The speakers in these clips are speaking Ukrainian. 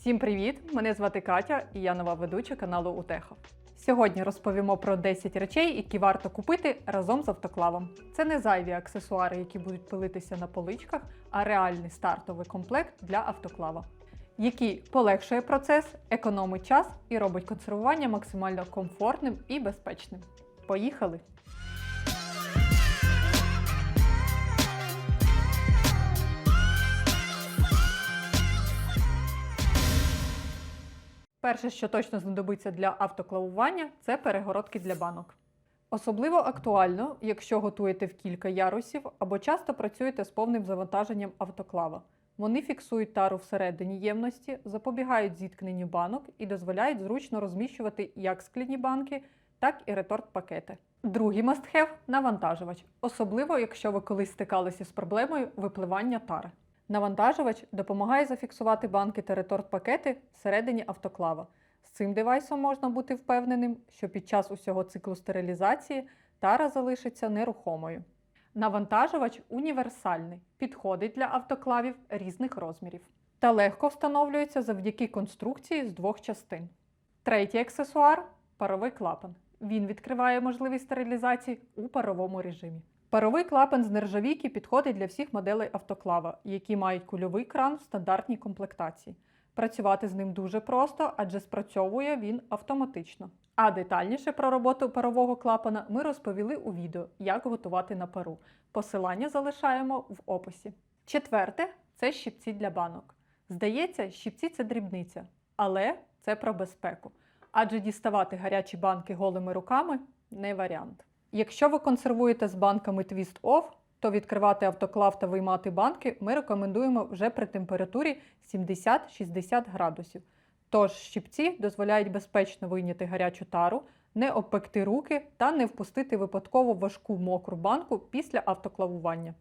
Всім привіт! Мене звати Катя і я нова ведуча каналу Утехо. Сьогодні розповімо про 10 речей, які варто купити разом з автоклавом. Це не зайві аксесуари, які будуть пилитися на поличках, а реальний стартовий комплект для автоклава, який полегшує процес, економить час і робить консервування максимально комфортним і безпечним. Поїхали! Перше, що точно знадобиться для автоклавування, це перегородки для банок. Особливо актуально, якщо готуєте в кілька ярусів або часто працюєте з повним завантаженням автоклава. Вони фіксують тару всередині ємності, запобігають зіткненню банок і дозволяють зручно розміщувати як скляні банки, так і реторт-пакети. Другий must-have – навантажувач, особливо якщо ви колись стикалися з проблемою випливання тари. Навантажувач допомагає зафіксувати банки та реторт-пакети всередині автоклава. З цим девайсом можна бути впевненим, що під час усього циклу стерилізації тара залишиться нерухомою. Навантажувач універсальний, підходить для автоклавів різних розмірів та легко встановлюється завдяки конструкції з двох частин. Третій аксесуар паровий клапан. Він відкриває можливість стерилізації у паровому режимі. Паровий клапан з нержавійки підходить для всіх моделей автоклава, які мають кульовий кран в стандартній комплектації. Працювати з ним дуже просто, адже спрацьовує він автоматично. А детальніше про роботу парового клапана ми розповіли у відео, як готувати на пару. Посилання залишаємо в описі. Четверте це щипці для банок. Здається, щипці це дрібниця, але це про безпеку. Адже діставати гарячі банки голими руками не варіант. Якщо ви консервуєте з банками Twist Off, то відкривати автоклав та виймати банки ми рекомендуємо вже при температурі 70-60 градусів. Тож щипці дозволяють безпечно вийняти гарячу тару, не обпекти руки та не впустити випадково важку мокру банку після автоклавування.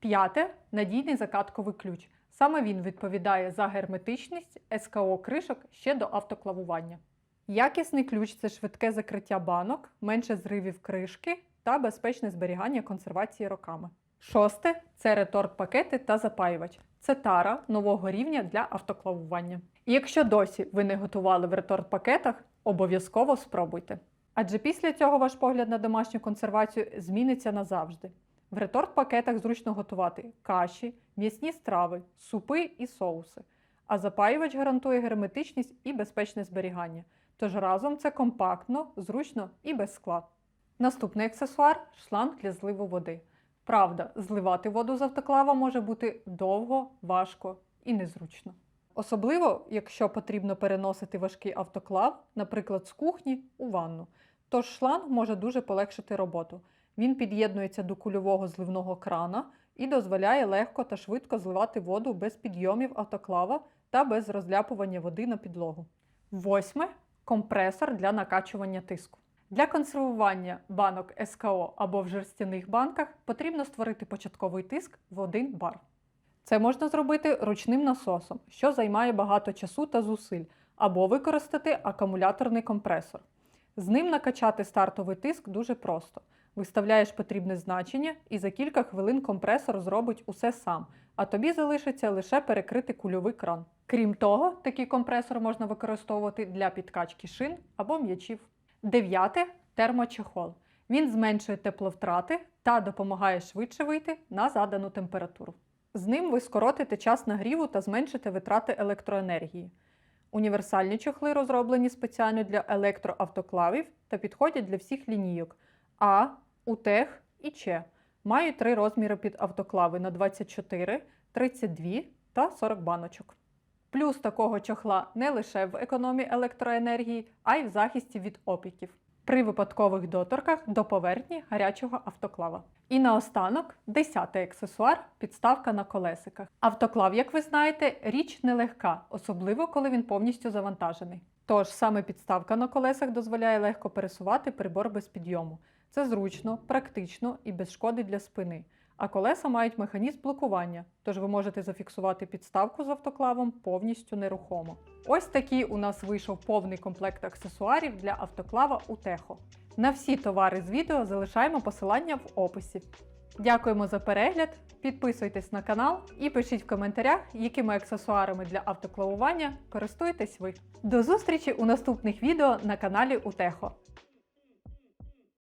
П'яте надійний закатковий ключ. Саме він відповідає за герметичність СКО кришок ще до автоклавування. Якісний ключ це швидке закриття банок, менше зривів кришки та безпечне зберігання консервації роками. Шосте це реторт-пакети та запаювач. Це тара нового рівня для автоклавування. І якщо досі ви не готували в реторт-пакетах, обов'язково спробуйте. Адже після цього ваш погляд на домашню консервацію зміниться назавжди. В реторт-пакетах зручно готувати каші, м'ясні страви, супи і соуси. А запаювач гарантує герметичність і безпечне зберігання. Тож разом це компактно, зручно і без скла. Наступний аксесуар шланг для зливу води. Правда, зливати воду з автоклава може бути довго, важко і незручно. Особливо, якщо потрібно переносити важкий автоклав, наприклад, з кухні у ванну. Тож шланг може дуже полегшити роботу. Він під'єднується до кульового зливного крана і дозволяє легко та швидко зливати воду без підйомів автоклава та без розляпування води на підлогу. Восьме компресор для накачування тиску. Для консервування банок СКО або в жерстяних банках потрібно створити початковий тиск в 1 бар. Це можна зробити ручним насосом, що займає багато часу та зусиль, або використати акумуляторний компресор. З ним накачати стартовий тиск дуже просто. Виставляєш потрібне значення, і за кілька хвилин компресор зробить усе сам, а тобі залишиться лише перекрити кульовий кран. Крім того, такий компресор можна використовувати для підкачки шин або м'ячів. Дев'яте термочехол. Він зменшує тепловтрати та допомагає швидше вийти на задану температуру. З ним ви скоротите час нагріву та зменшите витрати електроенергії. Універсальні чохли розроблені спеціально для електроавтоклавів та підходять для всіх лінійок А, УТЕХ і ЧЕ. Мають три розміри під автоклави на 24, 32 та 40 баночок. Плюс такого чохла не лише в економії електроенергії, а й в захисті від опіків при випадкових доторках до поверхні гарячого автоклава. І наостанок, десятий аксесуар підставка на колесиках. Автоклав, як ви знаєте, річ нелегка, особливо коли він повністю завантажений. Тож саме підставка на колесах дозволяє легко пересувати прибор без підйому. Це зручно, практично і без шкоди для спини. А колеса мають механізм блокування, тож ви можете зафіксувати підставку з автоклавом повністю нерухомо. Ось такий у нас вийшов повний комплект аксесуарів для автоклава у Техо. На всі товари з відео залишаємо посилання в описі. Дякуємо за перегляд. Підписуйтесь на канал і пишіть в коментарях, якими аксесуарами для автоклавування користуєтесь ви. До зустрічі у наступних відео на каналі Утехо.